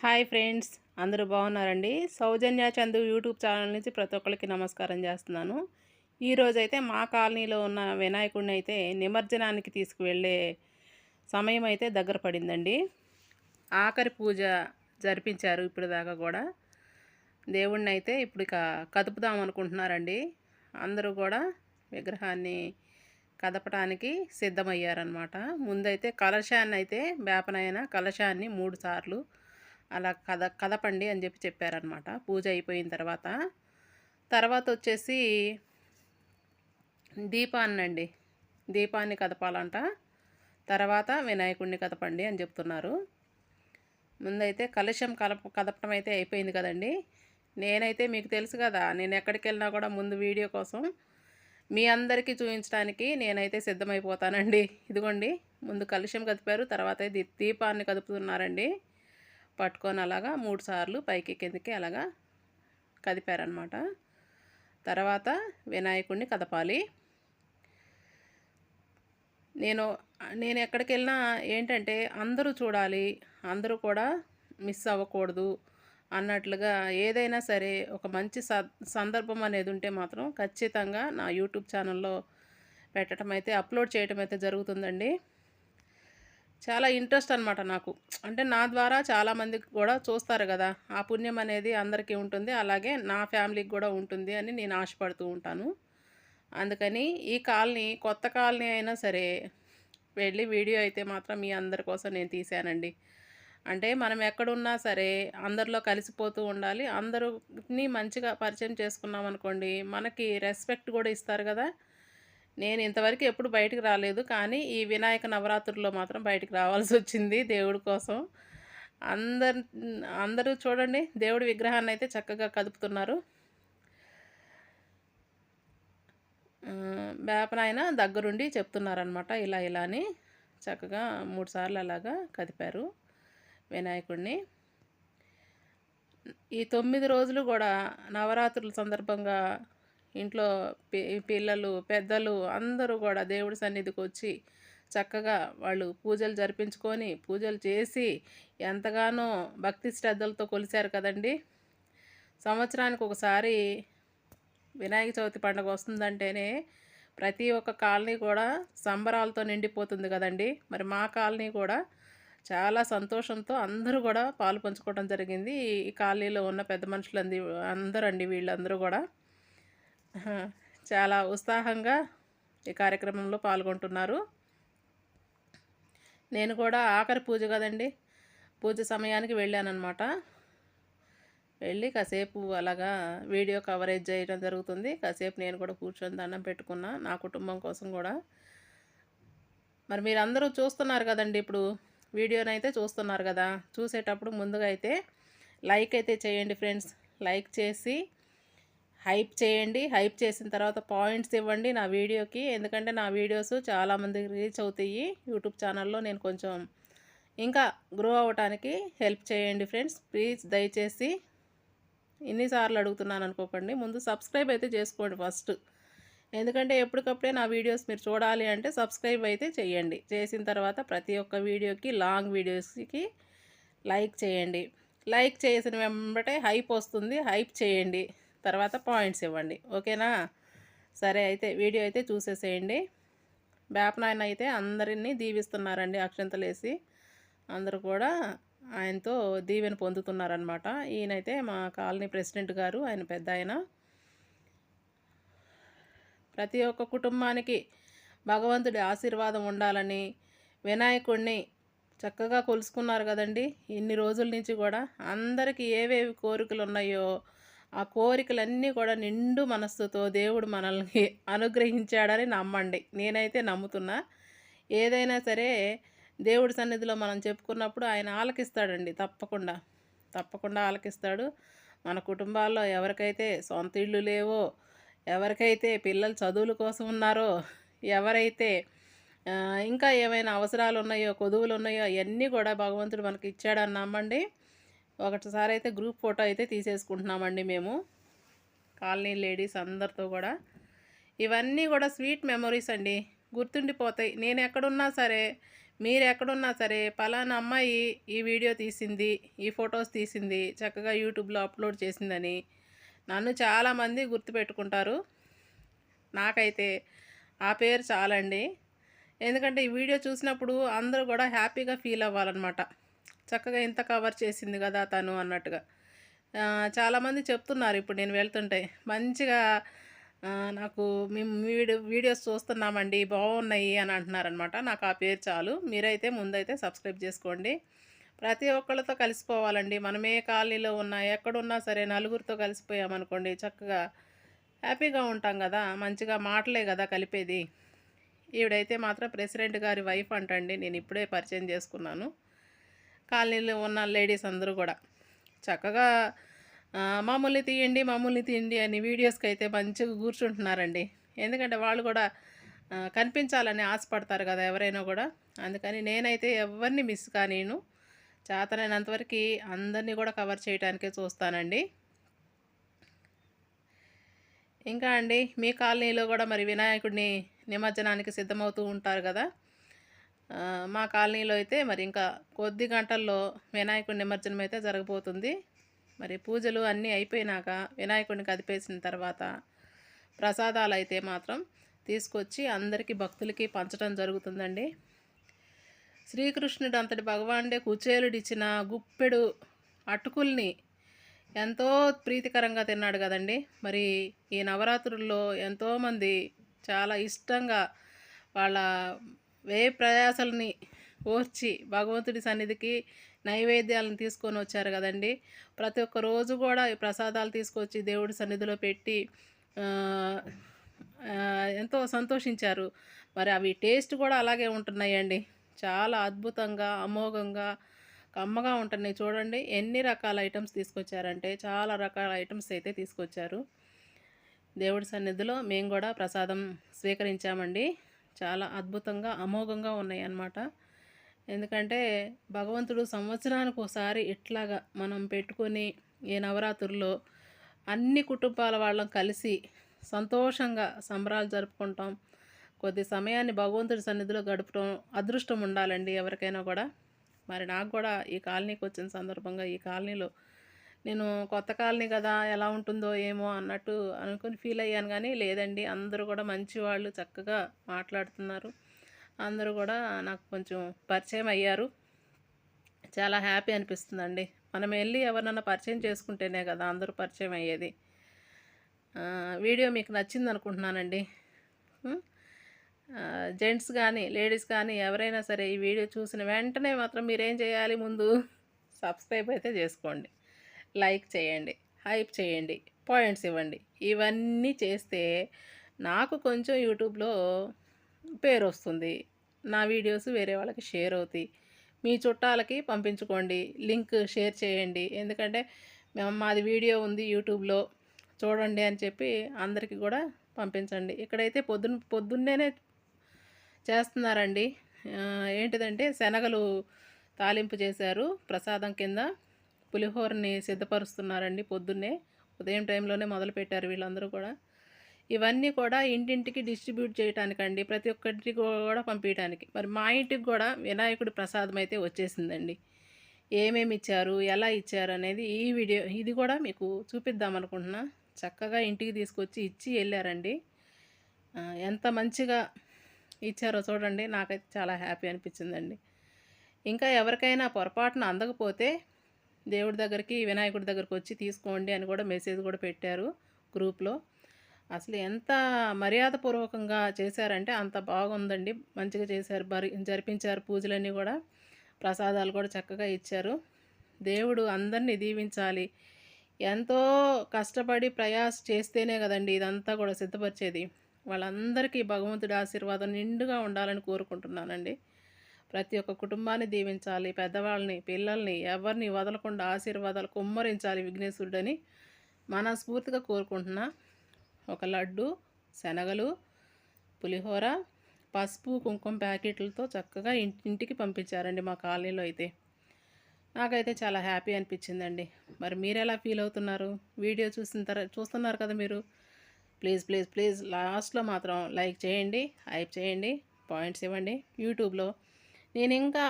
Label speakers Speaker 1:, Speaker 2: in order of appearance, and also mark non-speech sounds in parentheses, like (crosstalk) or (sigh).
Speaker 1: Hi friends అందరూ బాగున్నారండి? సౌజన్య Chandu YouTube channel నుంచి ప్రతి ఒక్కరికి నమస్కారం చేస్తున్నాను. ఈరోజైతే మా కాలనీలో ఉన్న వినాయకుడిని అయితే నిమజ్జనానికి తీసుకువెళ్ళే సమయం అయితే దగ్గర పడిందండి. ఆఖరి పూజ జరిపించారు ఇప్పుడు దాకా కూడా. దేవుణ్ణి అయితే ఇప్పుడు ఇక కదుపుదాం అనుకుంటున్నారండి. అందరూ కూడా విగ్రహాన్ని కదపడానికి సిద్ధమయ్యారనమాట ముందైతే కలశాన్ని అయితే వేపనైన కలశాన్ని మూడు సార్లు అలా కద కదపండి అని చెప్పి చెప్పారనమాట పూజ అయిపోయిన తర్వాత. తర్వాత వచ్చేసి దీపాన్ని అండి. దీపాన్ని కదపాలంట. తర్వాత వినాయకుడిని కదపండి అని చెప్తున్నారు. ముందైతే కలుషం కలప కదపడం అయితే అయిపోయింది కదండి. నేనైతే మీకు తెలుసు కదా నేను ఎక్కడికి వెళ్ళినా కూడా ముందు వీడియో కోసం మీ అందరికీ చూపించడానికి నేనైతే సిద్ధమైపోతానండి. ఇదిగోండి ముందు కలుషం కదిపారు తర్వాత దీ- దీపాన్ని కదుపుతున్నారండి. పట్టుకొని అలాగా మూడు సార్లు పైకి కిందకి అలాగా కదిపారనమాట తర్వాత వినాయకుడిని కదపాలి. నేను నేను ఎక్కడికి వెళ్ళినా ఏంటంటే అందరూ చూడాలి అందరూ కూడా మిస్ అవ్వకూడదు అన్నట్లుగా ఏదైనా సరే ఒక మంచి స సందర్భం అనేది ఉంటే మాత్రం ఖచ్చితంగా నా యూట్యూబ్ ఛానల్లో పెట్టడం అయితే అప్లోడ్ చేయడం అయితే జరుగుతుందండి. చాలా ఇంట్రెస్ట్ అనమాట నాకు. అంటే నా ద్వారా చాలామందికి కూడా చూస్తారు కదా ఆ పుణ్యం అనేది అందరికీ ఉంటుంది అలాగే నా ఫ్యామిలీకి కూడా ఉంటుంది అని నేను ఆశపడుతూ ఉంటాను. అందుకని ఈ కాలనీ కొత్త కాలనీ అయినా సరే వెళ్ళి వీడియో అయితే మాత్రం మీ అందరి కోసం నేను తీశానండి. అంటే మనం ఎక్కడున్నా సరే అందరిలో కలిసిపోతూ ఉండాలి అందరిని మంచిగా పరిచయం చేసుకున్నాం అనుకోండి మనకి రెస్పెక్ట్ కూడా ఇస్తారు కదా. నేను ఇంతవరకు ఎప్పుడు బయటకు రాలేదు. కానీ ఈ వినాయక నవరాత్రుల్లో మాత్రం బయటకు రావాల్సి వచ్చింది దేవుడి కోసం. అందరు అందరూ చూడండి దేవుడి విగ్రహాన్ని అయితే చక్కగా కదుపుతున్నారు. వేపనాయన దగ్గరుండి చెప్తున్నారనమాట ఇలా ఇలా అని. చక్కగా మూడు సార్లు అలాగా కదిపారు వినాయకుడిని ఈ తొమ్మిది రోజులు కూడా నవరాత్రుల సందర్భంగా ఇంట్లో పిల్లలు పెద్దలు అందరూ కూడా దేవుడి సన్నిధికి వచ్చి చక్కగా వాళ్ళు పూజలు జరిపించుకొని పూజలు చేసి ఎంతగానో భక్తి శ్రద్ధలతో కొలిశారు కదండి. సంవత్సరానికి ఒకసారి వినాయక చవితి పండుగ వస్తుందంటేనే ప్రతి ఒక్క కాలనీ కూడా సంబరాలతో నిండిపోతుంది కదండి. మరి మా కాలనీ కూడా చాలా సంతోషంతో అందరూ కూడా పాలు పంచుకోవడం జరిగింది. ఈ కాలనీలో ఉన్న పెద్ద మనుషులంది అందరూ అండి వీళ్ళందరూ కూడా. చాలా ఉత్సాహంగా ఈ కార్యక్రమంలో పాల్గొంటున్నారు. నేను కూడా ఆఖరి పూజ కదండి పూజ సమయానికి వెళ్ళానమాట వెళ్ళి కాసేపు అలాగా వీడియో కవరేజ్ చేయడం జరుగుతుంది. కాసేపు నేను కూడా కూర్చొని దండం పెట్టుకున్నా నా కుటుంబం కోసం కూడా. మరి మీరు అందరూ చూస్తున్నారు కదండి ఇప్పుడు వీడియోనైతే చూస్తున్నారు కదా. చూసేటప్పుడు ముందుగా అయితే లైక్ అయితే చేయండి ఫ్రెండ్స్. లైక్ చేసి హైప్ చేయండి. హైప్ చేసిన తర్వాత పాయింట్స్ ఇవ్వండి నా వీడియోకి. ఎందుకంటే నా వీడియోస్ చాలామందికి రీచ్ అవుతాయి. యూట్యూబ్ ఛానల్లో నేను కొంచెం ఇంకా గ్రో అవ్వటానికి హెల్ప్ చేయండి ఫ్రెండ్స్. ప్లీజ్ దయచేసి ఇన్నిసార్లు అడుగుతున్నాను అనుకోకండి. ముందు సబ్స్క్రైబ్ అయితే చేసుకోండి ఫస్ట్. ఎందుకంటే ఎప్పటికప్పుడే నా వీడియోస్ మీరు చూడాలి అంటే సబ్స్క్రైబ్ అయితే చేయండి. చేసిన తర్వాత ప్రతి ఒక్క వీడియోకి లాంగ్ వీడియోస్కి లైక్ చేయండి. లైక్ చేసిన వెంబటే హైప్ వస్తుంది. హైప్ చేయండి. తర్వాత పాయింట్స్ ఇవ్వండి. ఓకేనా? సరే అయితే వీడియో అయితే చూసేసేయండి. నాయన అయితే అందరినీ దీవిస్తున్నారండి అక్షంతలేసి. అందరూ కూడా ఆయనతో దీవెన పొందుతున్నారనమాట ఈయనైతే మా కాలనీ ప్రెసిడెంట్ గారు ఆయన పెద్ద ఆయన. ప్రతి ఒక్క కుటుంబానికి భగవంతుడి ఆశీర్వాదం ఉండాలని వినాయకుడిని చక్కగా కొలుసుకున్నారు కదండి. ఇన్ని రోజుల నుంచి కూడా అందరికీ ఏవేవి కోరికలు ఉన్నాయో ఆ కోరికలన్నీ కూడా నిండు మనస్సుతో దేవుడు మనల్ని (laughs) అనుగ్రహించాడని నమ్మండి. నేనైతే నమ్ముతున్నా. ఏదైనా సరే దేవుడి సన్నిధిలో మనం చెప్పుకున్నప్పుడు ఆయన ఆలకిస్తాడండి తప్పకుండా. తప్పకుండా ఆలకిస్తాడు. మన కుటుంబాల్లో ఎవరికైతే సొంత ఇళ్ళు లేవో ఎవరికైతే పిల్లలు చదువుల కోసం ఉన్నారో ఎవరైతే ఇంకా ఏమైనా అవసరాలు ఉన్నాయో కొదువులు ఉన్నాయో అవన్నీ కూడా భగవంతుడు మనకి ఇచ్చాడని నమ్మండి. ఒకటిసారి అయితే గ్రూప్ ఫోటో అయితే తీసేసుకుంటున్నామండి మేము. కాలనీ లేడీస్ అందరితో కూడా. ఇవన్నీ కూడా స్వీట్ మెమొరీస్ అండి. గుర్తుండిపోతాయి. నేను ఎక్కడున్నా సరే మీరు ఎక్కడున్నా సరే పలానా అమ్మాయి ఈ వీడియో తీసింది ఈ ఫొటోస్ తీసింది చక్కగా యూట్యూబ్లో అప్లోడ్ చేసిందని నన్ను చాలామంది గుర్తుపెట్టుకుంటారు. నాకైతే ఆ పేరు చాలండి. ఎందుకంటే ఈ వీడియో చూసినప్పుడు అందరూ కూడా హ్యాపీగా ఫీల్ అవ్వాలన్నమాట. చక్కగా ఇంత కవర్ చేసింది కదా తను అన్నట్టుగా. చాలామంది చెప్తున్నారు ఇప్పుడు నేను వెళ్తుంటే మంచిగా నాకు మేము వీడియో వీడియోస్ చూస్తున్నామండి బాగున్నాయి అని అంటున్నారనమాట నాకు ఆ పేరు చాలు. మీరైతే ముందైతే సబ్స్క్రైబ్ చేసుకోండి. ప్రతి ఒక్కళ్ళతో కలిసిపోవాలండి. మనం ఏ కాలనీలో ఉన్నా ఎక్కడున్నా సరే నలుగురితో కలిసిపోయామనుకోండి చక్కగా హ్యాపీగా ఉంటాం కదా. మంచిగా మాటలే కదా కలిపేది. ఈవిడైతే మాత్రం ప్రెసిడెంట్ గారి వైఫ్ అంటండి. నేను ఇప్పుడే పరిచయం చేసుకున్నాను. కాలనీలో ఉన్న లేడీస్ అందరూ కూడా. చక్కగా మామూలు తీయండి మామూలు తీయండి అని వీడియోస్కి అయితే మంచిగా కూర్చుంటున్నారండి. ఎందుకంటే వాళ్ళు కూడా కనిపించాలని ఆశపడతారు కదా ఎవరైనా కూడా. అందుకని నేనైతే ఎవరిని మిస్ కానీను చేతనైనంతవరకు అందరినీ కూడా కవర్ చేయడానికే చూస్తానండి. ఇంకా అండి మీ కాలనీలో కూడా మరి వినాయకుడిని నిమజ్జనానికి సిద్ధమవుతూ ఉంటారు కదా. మా కాలనీలో అయితే మరి ఇంకా కొద్ది గంటల్లో వినాయకుడి నిమజ్జనం అయితే జరగబోతుంది. మరి పూజలు అన్నీ అయిపోయినాక వినాయకుడిని కదిపేసిన తర్వాత ప్రసాదాలు అయితే మాత్రం తీసుకొచ్చి అందరికీ భక్తులకి పంచడం జరుగుతుందండి. శ్రీకృష్ణుడు అంతటి భగవానుడే కుచేలుడిచ్చిన గుప్పెడు అటుకుల్ని ఎంతో ప్రీతికరంగా తిన్నాడు కదండి. మరి ఈ నవరాత్రుల్లో ఎంతోమంది చాలా ఇష్టంగా వాళ్ళ వే ప్రయాసల్ని ఓర్చి భగవంతుడి సన్నిధికి నైవేద్యాలను తీసుకొని వచ్చారు కదండి. ప్రతి ఒక్క రోజు కూడా ఈ ప్రసాదాలు తీసుకొచ్చి దేవుడి సన్నిధిలో పెట్టి ఎంతో సంతోషించారు. మరి అవి టేస్ట్ కూడా అలాగే ఉంటున్నాయండి. చాలా అద్భుతంగా అమోఘంగా కమ్మగా ఉంటున్నాయి. చూడండి ఎన్ని రకాల ఐటమ్స్ తీసుకొచ్చారంటే చాలా రకాల ఐటమ్స్ అయితే తీసుకొచ్చారు. దేవుడి సన్నిధిలో మేము కూడా ప్రసాదం స్వీకరించామండి. చాలా అద్భుతంగా అమోఘంగా ఉన్నాయి అన్నమాట ఎందుకంటే భగవంతుడు సంవత్సరానికి ఒకసారి ఇట్లాగా మనం పెట్టుకొని ఈ నవరాత్రుల్లో అన్ని కుటుంబాల వాళ్ళం కలిసి సంతోషంగా సంబరాలు జరుపుకుంటాం. కొద్ది సమయాన్ని భగవంతుడి సన్నిధిలో గడపడం అదృష్టం ఉండాలండి ఎవరికైనా కూడా. మరి నాకు కూడా ఈ కాలనీకి వచ్చిన సందర్భంగా ఈ కాలనీలో నేను కొత్త కాలనీ కదా ఎలా ఉంటుందో ఏమో అన్నట్టు అనుకుని ఫీల్ అయ్యాను. కానీ లేదండి అందరూ కూడా మంచి వాళ్ళు చక్కగా మాట్లాడుతున్నారు. అందరూ కూడా నాకు కొంచెం పరిచయం అయ్యారు. చాలా హ్యాపీ అనిపిస్తుందండి. మనం వెళ్ళి ఎవరినన్నా పరిచయం చేసుకుంటేనే కదా అందరూ పరిచయం అయ్యేది. వీడియో మీకు నచ్చింది అనుకుంటున్నానండి. జెంట్స్ కానీ లేడీస్ కానీ ఎవరైనా సరే ఈ వీడియో చూసిన వెంటనే మాత్రం మీరేం చేయాలి ముందు సబ్స్క్రైబ్ అయితే చేసుకోండి. లైక్ చేయండి హైప్ చేయండి పాయింట్స్ ఇవ్వండి. ఇవన్నీ చేస్తే నాకు కొంచెం యూట్యూబ్లో పేరు వస్తుంది నా వీడియోస్ వేరే వాళ్ళకి షేర్ అవుతాయి. మీ చుట్టాలకి పంపించుకోండి లింక్ షేర్ చేయండి. ఎందుకంటే మేము మాది వీడియో ఉంది యూట్యూబ్లో చూడండి అని చెప్పి అందరికీ కూడా పంపించండి. ఇక్కడైతే పొద్దున్న పొద్దున్నేనే చేస్తున్నారండి. ఏంటిదంటే శనగలు తాలింపు చేశారు ప్రసాదం కింద. పులిహోరని సిద్ధపరుస్తున్నారండి పొద్దున్నే. ఉదయం టైంలోనే మొదలుపెట్టారు వీళ్ళందరూ కూడా. ఇవన్నీ కూడా ఇంటింటికి డిస్ట్రిబ్యూట్ చేయడానికండి ప్రతి ఒక్కరికి కూడా పంపించడానికి మరి మా ఇంటికి కూడా వినాయకుడి ప్రసాదం అయితే వచ్చేసిందండి. ఏమేమి ఇచ్చారు ఎలా ఇచ్చారు అనేది ఈ వీడియో ఇది కూడా మీకు చూపిద్దాం అనుకుంటున్నా. చక్కగా ఇంటికి తీసుకొచ్చి ఇచ్చి వెళ్ళారండి. ఎంత మంచిగా ఇచ్చారో చూడండి నాకైతే చాలా హ్యాపీ అనిపించిందండి. ఇంకా ఎవరికైనా పొరపాటున అందకపోతే దేవుడి దగ్గరికి వినాయకుడి దగ్గరికి వచ్చి తీసుకోండి అని కూడా మెసేజ్ కూడా పెట్టారు గ్రూప్లో. అసలు ఎంత మర్యాదపూర్వకంగా చేశారంటే అంత బాగుందండి. మంచిగా చేశారు బరి జరిపించారు పూజలన్నీ కూడా. ప్రసాదాలు కూడా చక్కగా ఇచ్చారు. దేవుడు అందరినీ దీవించాలి. ఎంతో కష్టపడి ప్రయాస చేస్తేనే కదండి ఇదంతా కూడా సిద్ధపరిచేది. వాళ్ళందరికీ భగవంతుడి ఆశీర్వాదం నిండుగా ఉండాలని కోరుకుంటున్నానండి. ప్రతి ఒక్క కుటుంబాన్ని దీవించాలి పెద్దవాళ్ళని పిల్లల్ని ఎవరిని వదలకుండా ఆశీర్వాదాలు కుమ్మరించాలి విఘ్నేశ్వరుడని మనస్ఫూర్తిగా కోరుకుంటున్నా. ఒక లడ్డు శనగలు పులిహోర పసుపు కుంకుమ ప్యాకెట్లతో చక్కగా ఇంటికి పంపించారండి మా కాలనీలో అయితే. నాకైతే చాలా హ్యాపీ అనిపించిందండి. మరి మీరు ఎలా ఫీల్ అవుతున్నారు? వీడియో చూసిన తర్వాత చూస్తున్నారు కదా మీరు? ప్లీజ్ ప్లీజ్ ప్లీజ్ లాస్ట్లో మాత్రం లైక్ చేయండి హైప్ చేయండి పాయింట్స్ ఇవ్వండి. యూట్యూబ్లో నేను ఇంకా